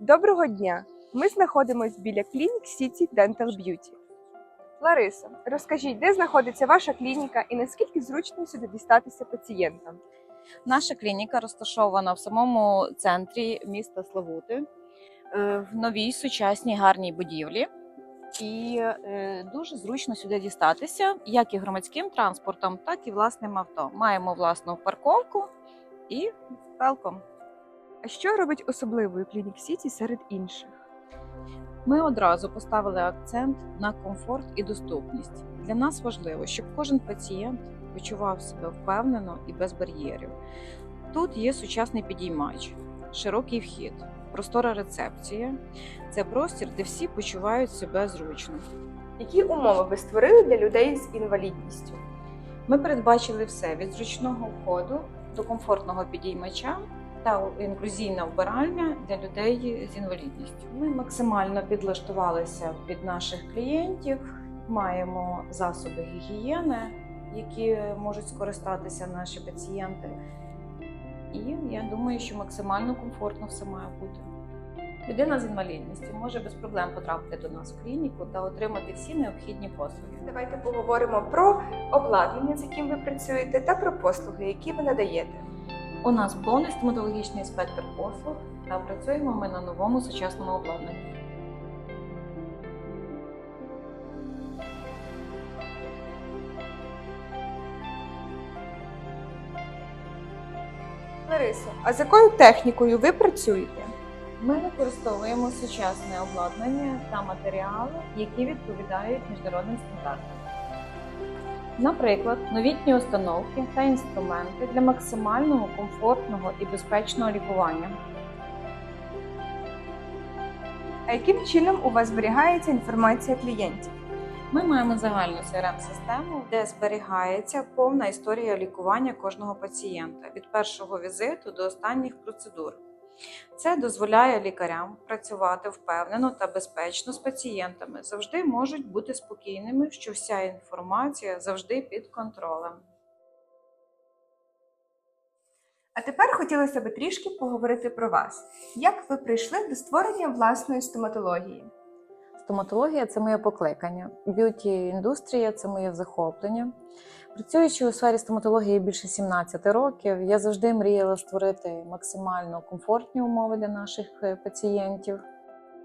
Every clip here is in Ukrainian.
Доброго дня! Ми знаходимося біля клінік City Dental Beauty. Лариса, розкажіть, де знаходиться ваша клініка і наскільки зручно сюди дістатися пацієнтам? Наша клініка розташована в самому центрі міста Славути, е, в новій сучасній гарній будівлі. І е, дуже зручно сюди дістатися, як і громадським транспортом, так і власним авто. Маємо власну парковку і велком. А що робить особливою клінік City серед інших? Ми одразу поставили акцент на комфорт і доступність. Для нас важливо, щоб кожен пацієнт почував себе впевнено і без бар'єрів. Тут є сучасний підіймач, широкий вхід, простора рецепція. Це простір, де всі почувають себе зручно. Які умови ви створили для людей з інвалідністю? Ми передбачили все від зручного входу до комфортного підіймача та інклюзійна вбиральня для людей з інвалідністю. Ми максимально підлаштувалися під наших клієнтів, маємо засоби гігієни, які можуть скористатися наші пацієнти. І я думаю, що максимально комфортно все має бути. Людина з інвалідністю може без проблем потрапити до нас в клініку та отримати всі необхідні послуги. Давайте поговоримо про обладнання, з яким ви працюєте, та про послуги, які ви надаєте. У нас повний стоматологічний спектр послуг та працюємо ми на новому сучасному обладнанні. Ларисо, а з якою технікою ви працюєте? Ми використовуємо сучасне обладнання та матеріали, які відповідають міжнародним стандартам. Наприклад, новітні установки та інструменти для максимального комфортного і безпечного лікування. А яким чином у вас зберігається інформація клієнтів? Ми маємо загальну CRM-систему, де зберігається повна історія лікування кожного пацієнта від першого візиту до останніх процедур. Це дозволяє лікарям працювати впевнено та безпечно з пацієнтами, завжди можуть бути спокійними, що вся інформація завжди під контролем. А тепер хотілося б трішки поговорити про вас. Як ви прийшли до створення власної стоматології? Стоматологія це моє покликання. Б'юті індустрія це моє захоплення. Працюючи у сфері стоматології більше 17 років, я завжди мріяла створити максимально комфортні умови для наших е, пацієнтів.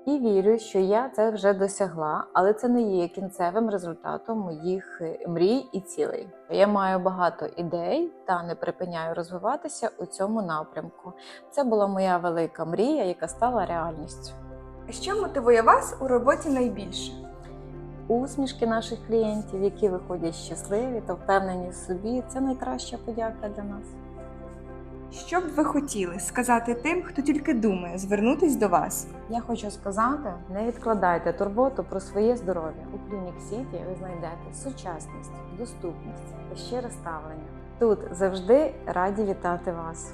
І вірю, що я це вже досягла, але це не є кінцевим результатом моїх е, мрій і цілей. Я маю багато ідей та не припиняю розвиватися у цьому напрямку. Це була моя велика мрія, яка стала реальністю. А що мотивує вас у роботі найбільше? Усмішки наших клієнтів, які виходять щасливі та впевнені в собі, це найкраща подяка для нас. Що б ви хотіли сказати тим, хто тільки думає звернутись до вас? Я хочу сказати: не відкладайте турботу про своє здоров'я. У Клінік Сіті ви знайдете сучасність, доступність та щире ставлення. Тут завжди раді вітати вас.